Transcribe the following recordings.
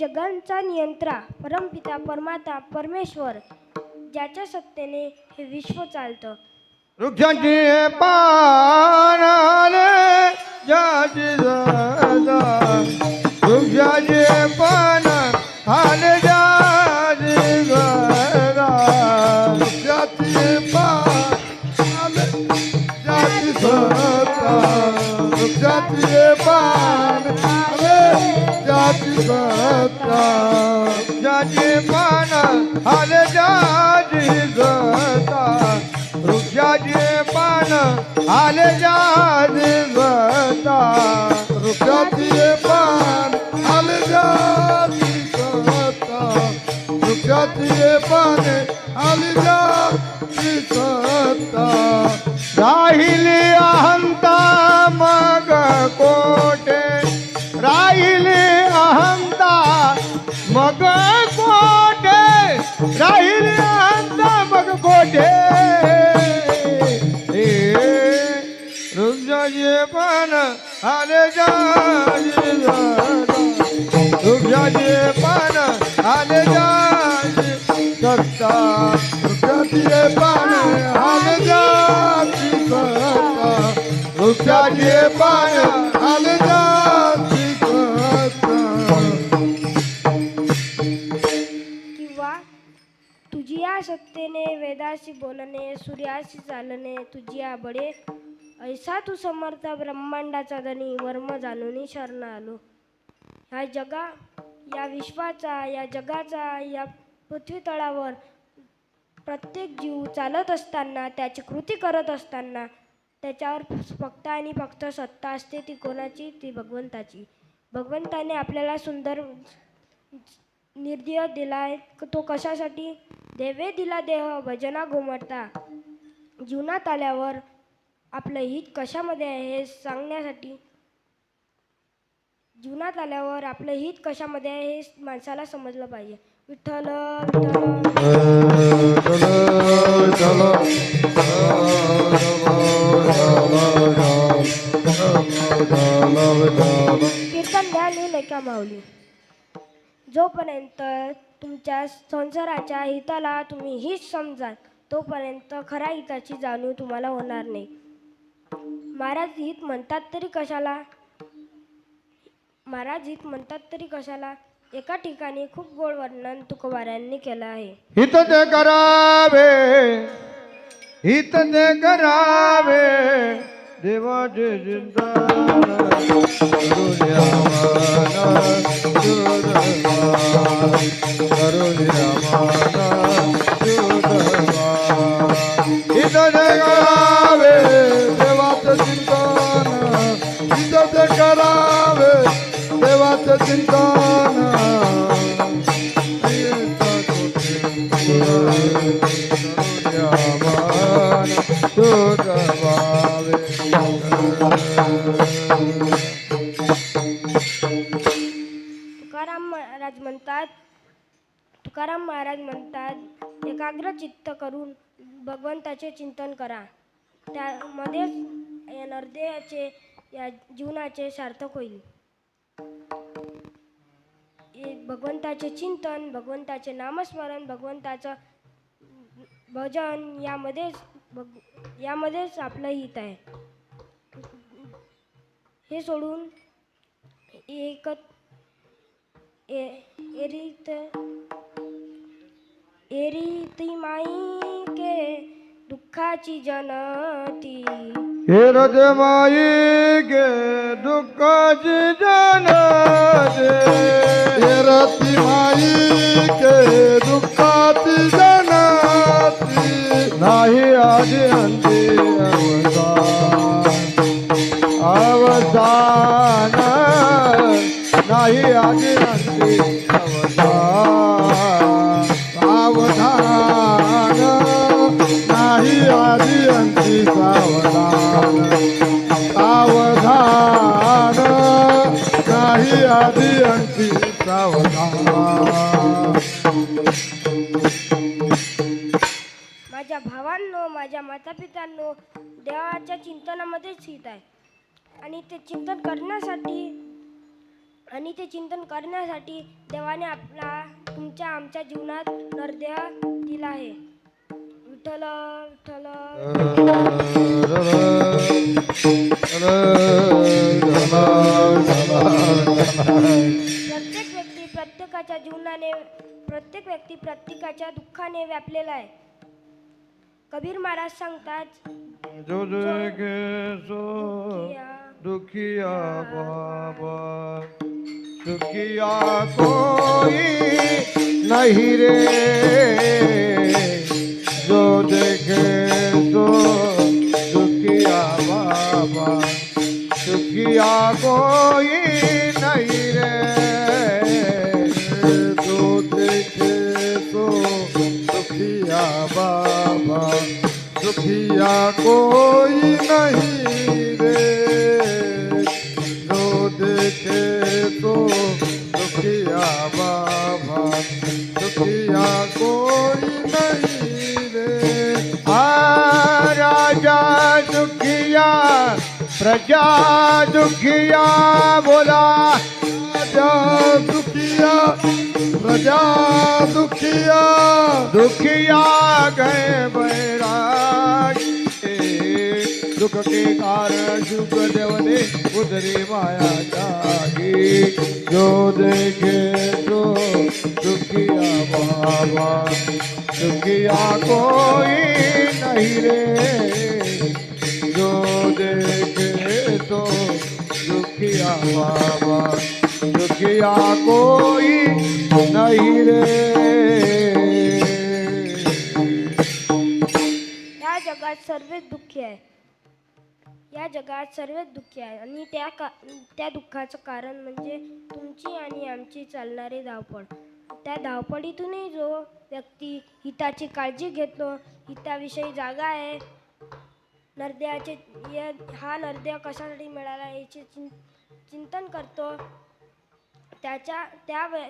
जगांचा नियंत्रा परमपिता परमाता परमेश्वर ज्याच्या सत्तेने हे विश्व चालतं. वृक्षाची पानाले जाती सदा वृक्षाचे पान हाले जाती सदा वृक्षाचे पान जाती सदा वृक्षाचे पान जाती सदा ज्याचे पान आले जाती. सदा वृक्षाचे पान आले जाते. सता वृक्षाचे पान आले जाते. वृक्षाचे पान आले जाते. सता राहिली अहंता मग कोटे मग कोटे राहिली अहंता मग कोटे वृक्षाचे पान आले जाते वृक्षाचे पान। आले जाते सत्ता वृक्षाचे पान आले जाते सत्ता वृक्षाचे तुझी सत्तेने वेदाशी बोलणे सूर्याशी चालणे तुझी या बडे ऐसा तू समर्थ ब्रह्मांडाचा धनी वर्म जाणून शरण आलो ह्या जगा या विश्वाचा या जगाचा या पृथ्वी तळावर प्रत्येक जीव चालत असताना त्याची कृती करत असताना त्याच्यावर फक्त आणि फक्त सत्ता असते ती कोणाची? ती भगवंताची. भगवंताने आपल्याला सुंदर निर्दय दिलाय तो कशासाठी देवे दिला देह भजना घुमटता जीवनात आल्यावर आपलं हित कशामध्ये आहे हे सांगण्यासाठी जीवनात आल्यावर आपलं हित कशामध्ये आहे हे माणसाला समजलं पाहिजे विठ्ठल कीर्तन द्या द्याली का माऊली जोपर्यंत तुमच्या संसाराच्या हिताला तुम्ही हीच समजाल तोपर्यंत खऱ्या हिताची जाणीव तुम्हाला होणार नाही. महाराज हित म्हणतात तरी कशाला? महाराज हित म्हणतात तरी कशाला? एका ठिकाणी खूप गोड वर्णन तुकोबाऱ्यांनी केलं आहे. हित ते करावे हित ते करावे देवाचे चिंतन Guru तुकाराम महाराज म्हणतात एकाग्र चित्त करून भगवंताचे चिंतन करा. त्यामध्येच नर्दयाचे या जीवनाचे सार्थक होईल. भगवंताचे चिंतन भगवंताचे नामस्मरण भगवंताचं भजन यामध्येच भग यामध्येच आपलं हित आहे. हे सोडून एकत ए- एरित एरी माई के दुःखाची जनती। हे रजमाई गे दुःखाची जनती। हे माई गे दुःखाची जनती। नाही आधी अंती अवसान अवसान नाही आधी अंती देवाच्या चिंतनामध्येच आहे. आणि ते चिंतन करण्यासाठी आणि ते चिंतन करण्यासाठी देवाने आपला तुमच्या आमच्या जीवनात नरदेह दिला आहे. विठ्ठल विठ्ठल. प्रत्येक व्यक्ती प्रत्येकाच्या जीवनाने प्रत्येक व्यक्ती प्रत्येकाच्या दुःखाने व्यापलेला आहे. कबीर महाराज सांगतात जो देखे सो "किया दुखिया बाबा सुखिया कोई नहीं रे। जो देखे सो दुखिया बाबा सुखिया कोई दुखिया कोई नहीं रे। जो देखे तो दुखिया बाबा दुखिया कोई नहीं रे। आ राजा दुखिया प्रजा दुखिया बोला राजा दुखिया प्रजा दुखिया दुखिया गए बैरागी दुख के कारण सुख देवने उधरी माया जागी। जो देखे तो दुखिया बाबा दुखिया कोई नहीं रे। जो देखे तो दुखिया बाबा। दुखिया कोई नहीं रे। या जगात सर्व दुःखी आहे. या जगात सर्व दुःखी आहे. आणि त्या का त्या दुःखाचं कारण म्हणजे तुमची आणि आमची चालणारी धावपळ. त्या धावपळीतूनही जो व्यक्ती हिताची काळजी घेतो हिताविषयी जागा आहे नरदेहाचे हा नरदेह कशासाठी मिळाला याचे चिं चिंतन करतो त्याच्या त्या वे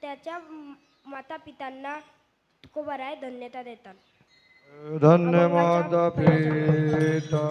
त्याच्या माता पितांना तुकोबाराय धन्यता देतात. धन्य माता पिता.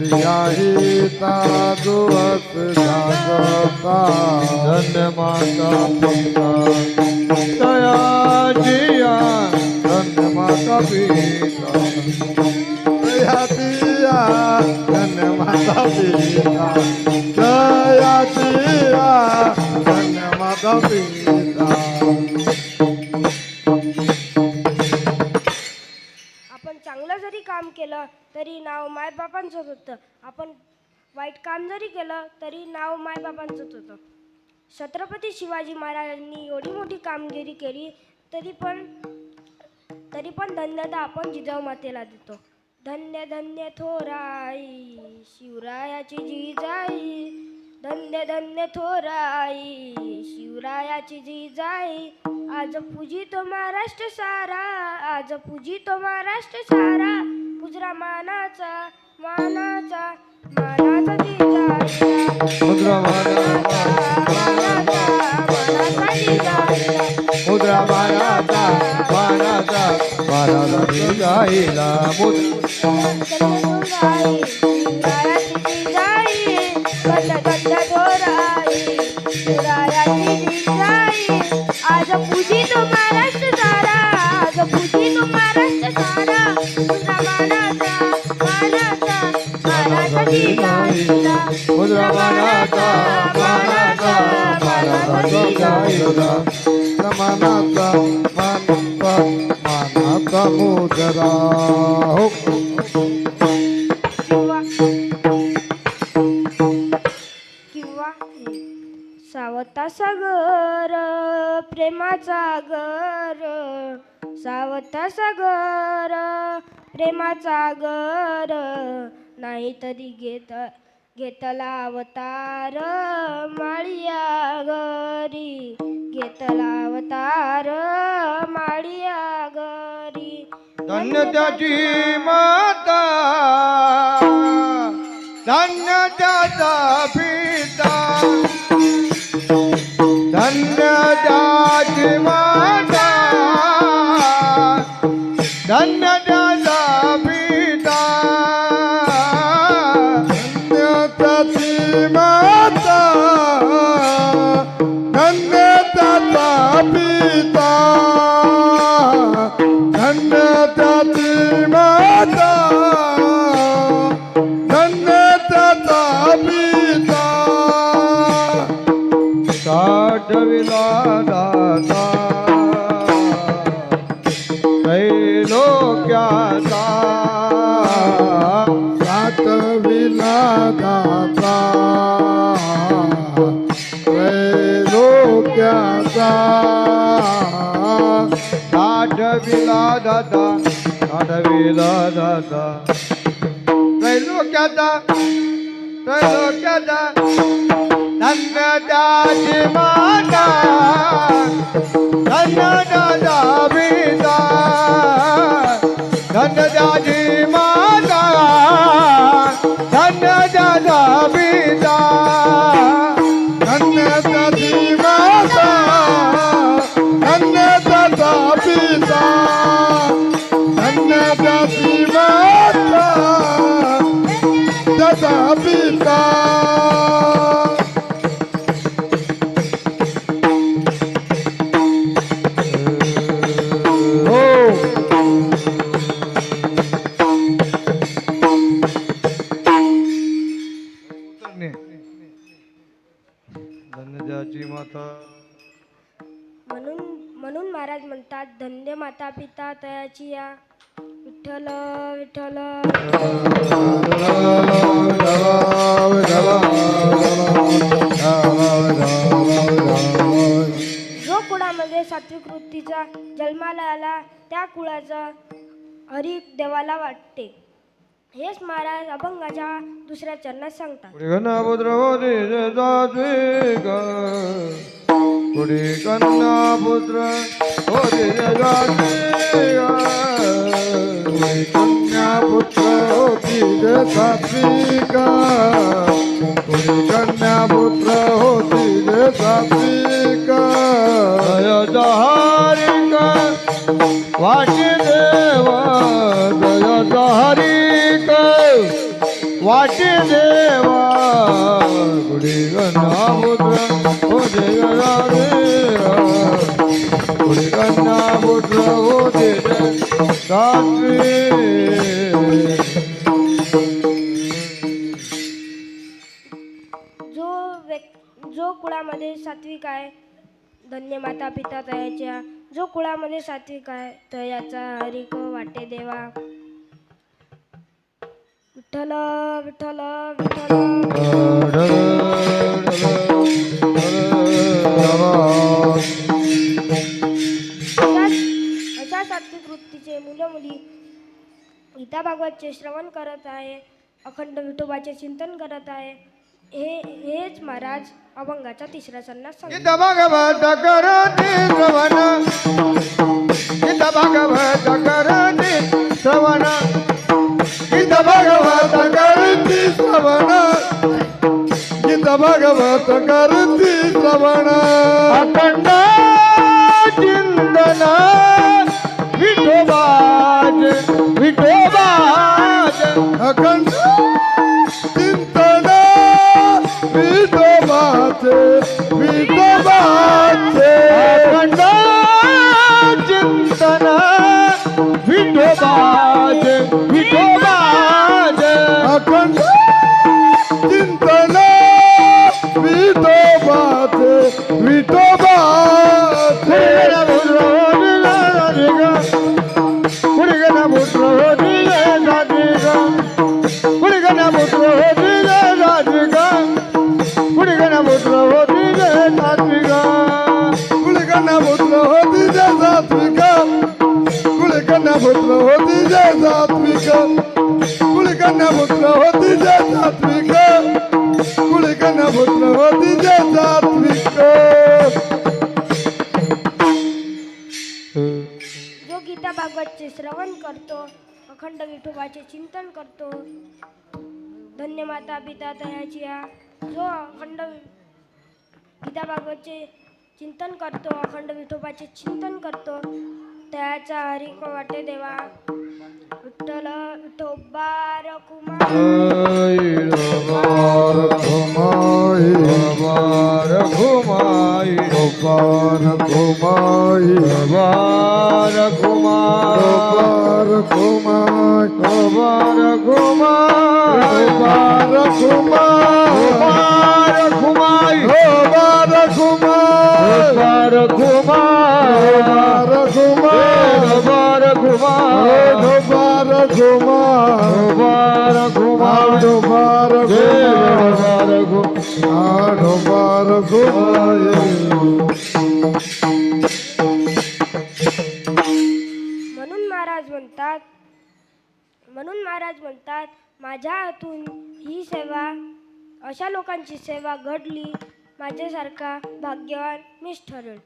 आपुलिया हिता जागता धन माता पिता। दया जिया धन माता पिता। दया जिया धन माता पिता। दया जिया धन माता पिता। केलं तरी नाव मायबापांचंच होतं. आपण वाईट काम जरी केलं तरी नाव मायबापांचंच होतं. छत्रपती शिवाजी महाराजांनी एवढी मोठी कामगिरी केली तरी पण तरी पण धन्यता आपण जिजाऊ मातेला देतो. धन्य धन्य थोराई शिवरायाची जिजाई. धन्य धन्य थोराई शिवरायाची जिजाई. आज पूजितो महाराष्ट्र सारा आज पूजितो महाराष्ट्र सारा. पुजरा मानाचा मानाचा मानाचा जिजाईला मुद्रा मानाचा मानाचा मानाचा. जिजाईला मुद्रा मानाचा मानाचा मानाचा जाईला मुद्रा मुद्रा मानाचा मानाचा मानाचा मानाचा मानाचा मुद्रा हो किंवा सावता सागर प्रेमाचा गर सावता सागर प्रेमाचा गर नाही तरी घेत घेतला अवतार माळिया गरी घेतला अवतार माळिया गरी धन्य त्याची माता. धन्य त्याचा पिता. धन्य त्याची माता. धन्य धन्य त्याची माता धन्य त्याचा पिता साठविला दाता साठविला दाता त्रैलोक्याचा त्रैलोक्याचा धन्य त्याची माता। धन्य दादा पिता धन्य त्याची माता। धन्य दादा कुळाचा हरी देवाला वाटते. हेच महाराज अभंगाच्या दुसऱ्या चरणात सांगतात. पुढे पुत्र पुत्र कन्या पुत्र होती सात्विक पुढे कन्या पुत्र होती वाटे देवा गणापुत्र हो गणापुत्र हो दे जो व्यक् जो कुळामध्ये सात्विक आहे धन्य माता पिता तयाच्या जो कुळामध्ये सात्विक आहे तर याचा हरिक वाटे देवा. विठ्ठल विठ्ठल विठ्ठल. अशा सात्विक वृत्तीचे मुलं मुली गीता भागवतचे श्रवण करत आहे. अखंड विठोबाचे चिंतन करत आहे. हे हेच महाराज अभंगाचा तिसरा संन्यास सांगतात. गीता भागवत करते श्रवण. गीता भागवत करते श्रवण. गीता भागवत करते श्रवण. गीता भागवत करते श्रवण. अखंड चिंतन विठोबाज विठोबाज. अखंड विठोबाचे शिया जो अखंड गीताबागवतचे चिंतन करतो अखंड विठोबाचे चिंतन करतो त्याचा हरिक वाटे देवा विठ्ठल विठोबा रघुमाई कुमार रघुमाई ઘુમા ગોબર ઘુમા ગોબર ઘુમા ઘુમાય ગોબર ઘુમા ગોબર ઘુમા ગોબર ઘુમા ગોબર ઘુમા ગોબર ઘુમા ગોબર ઘુમા महाराज म्हणतात माझ्या हातून ही सेवा अशा लोकांची सेवा घडली माझ्यासारखा भाग्यवान मीच ठरेल.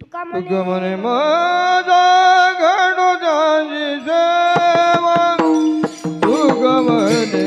तुका म्हणे माझा घडो सेवा. तुका म्हणे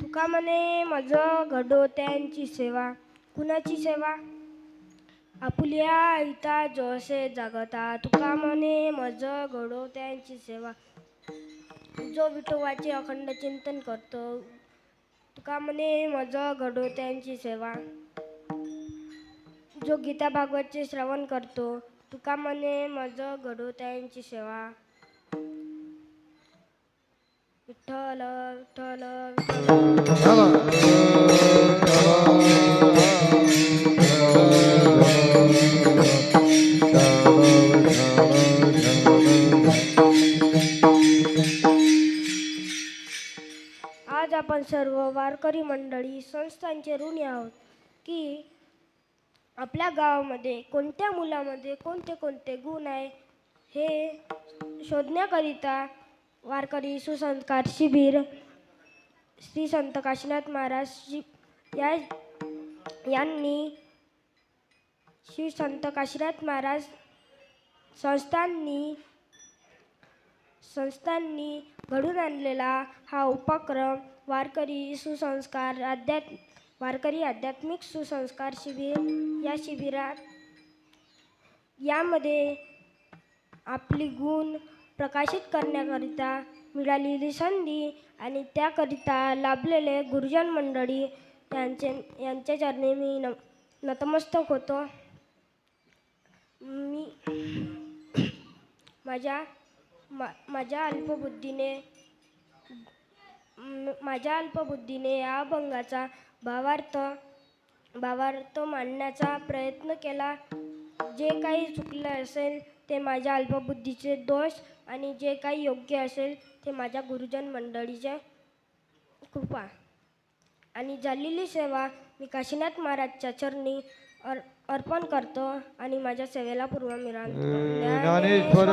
तुका म्हणे माझं घडो त्यांची सेवा. कुणाची सेवा? आपुल्या आयता जसे जागता तुका म्हणे मज घडो त्यांची सेवा. जो विठोबाचे अखंड चिंतन करतो तुका म्हणे मज घडो त्यांची सेवा. जो गीता भागवतचे श्रवण करतो तुका म्हणे मज घडो त्यांची सेवा. विठ्ठल विठ्ठल विठ्ठल. वारकरी मंडळी संस्थांचे ऋणी आहोत की आपल्या गावामध्ये कोणत्या मुलामध्ये कोणते कोणते गुण आहे हे शोधण्याकरिता वारकरी सुसंस्कार शिबिर श्री संत काशीनाथ महाराज शि या यांनी श्री संत काशीनाथ महाराज संस्थांनी संस्थांनी घडून आणलेला हा उपक्रम वारकरी सुसंस्कार अध्यात्म वारकरी आध्यात्मिक सुसंस्कार शिबिर या शिबिरात यामध्ये आपली गुण प्रकाशित करण्याकरिता मिळालेली संधी आणि त्याकरिता लाभलेले गुरुजन मंडळी यांचे यांच्या चरणी मी न नतमस्तक होतो. मी माझ्या मा माझ्या अल्पबुद्धीने माझ्या अल्पबुद्धीने या अभंगाचा भावार्थ भावार्थ मांडण्याचा प्रयत्न केला. जे काही चुकलं असेल ते माझ्या अल्पबुद्धीचे दोष आणि जे काही योग्य असेल ते माझ्या गुरुजन मंडळीचे कृपा. आणि झालेली सेवा मी काशीनाथ महाराजच्या चरणी अर अर्पण करतो आणि माझ्या सेवेला ज्ञानेश्वर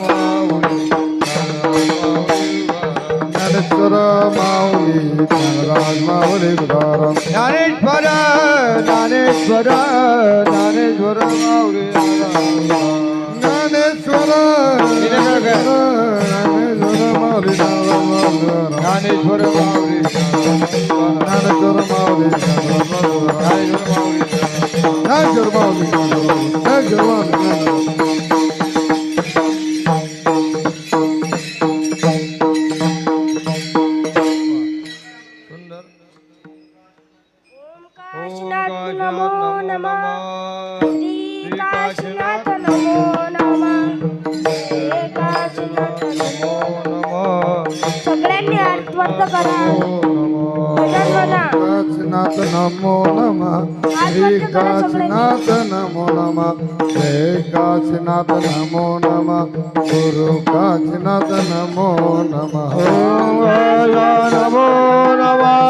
माऊली ज्ञानेश्वर माऊली ज्ञानराज माऊली तुकाराम ज्ञानेश्वर ज्ञानेश्वर ज्ञानेश्वर माऊली ज्ञानेश्वर ज्ञानेश्वर ज्ञानेश्वर माऊली ज्ञानेश्वर ज्ञानेश्वर माऊली ज्ञानेश्वर माऊली ज्ञानेश्वर माऊली ज्ञानेश्वर माऊली काशीनाथ नमो। नमः श्री काशीनाथ नमो। नमः काशीनाथ नमो। सगळ्यांनी अर्थवंत करा। भजन म्हणा काशीनाथ नमो नमः श्री काशीनाथ नमो नमः जय काशीनाथ नमो नमः गुरु काशीनाथ नमो नमः नमो नमः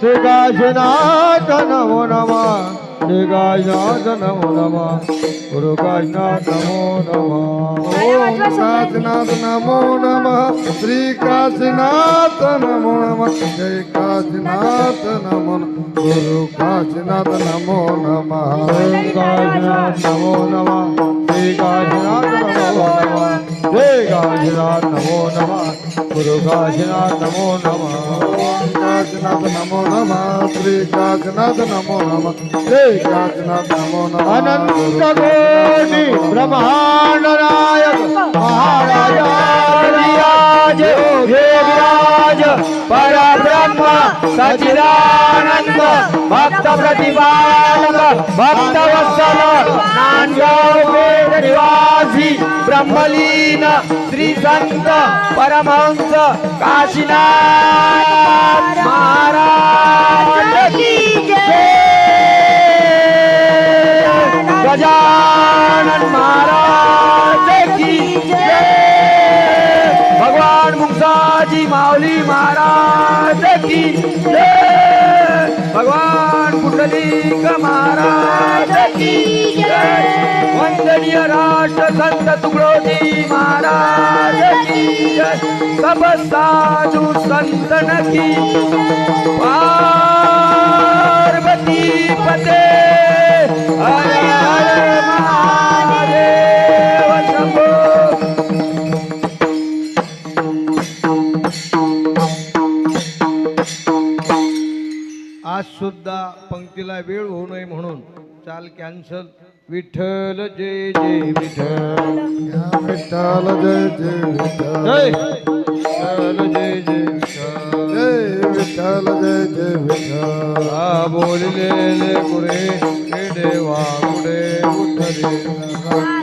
श्री काशीनाथ नमो नमः श्री काशीनाथ नमो नमः गुरु काशीनाथ नमो नमः टाळ्या वाजवा सगळ्यांनी. काशीनाथ नमो नमः श्री काशीनाथ नमो नमः जय काशीनाथ नमो नमः गुरु काशीनाथ नमो नमः काशीनाथ नमो नमः श्री काशीनाथ नमो नमः जय गाजनाथ नमो नम श्री गाजनाथ नमो नम जय गाजनाथ नमो नम। अनंत कोटि ब्रह्मांड नायक महाराज योगेश परब्रह्म सचिदानंद भक्त प्रतिपालक भक्त वत्सल नांदगाव निवासी ब्रह्मलीन श्री संत परमहंस काशीनाथ महाराज। की भगवान माऊली महाराज की जय. भगवान कुंडलिक महाराज की जय. वंदनीय राष्ट्र संत तुकडोजी महाराज की जय. सब साधू संतन की पार्वती पते. हर सुद्धा पंक्तीला वेळ होऊ नये म्हणून. चाल कॅन्सल. विठ्ठल जय जय विठ्ठल. विठ्ठल जय जय विठ्ठल. जय. विठ्ठल जय जय विठ्ठल. जय विठ्ठल जय जय विठ्ठल. आ बोललेले गुरे देवा गुडे उठले.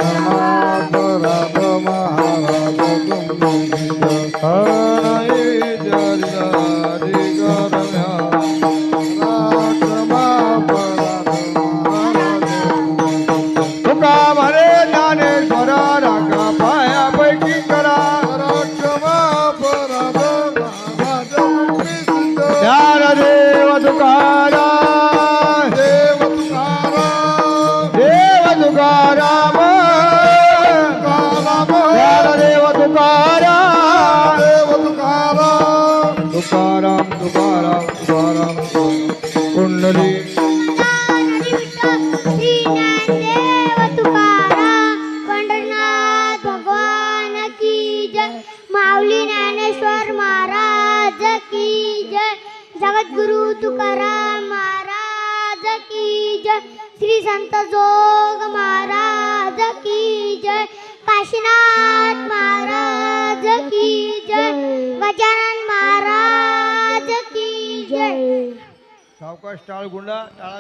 गजानन महाराज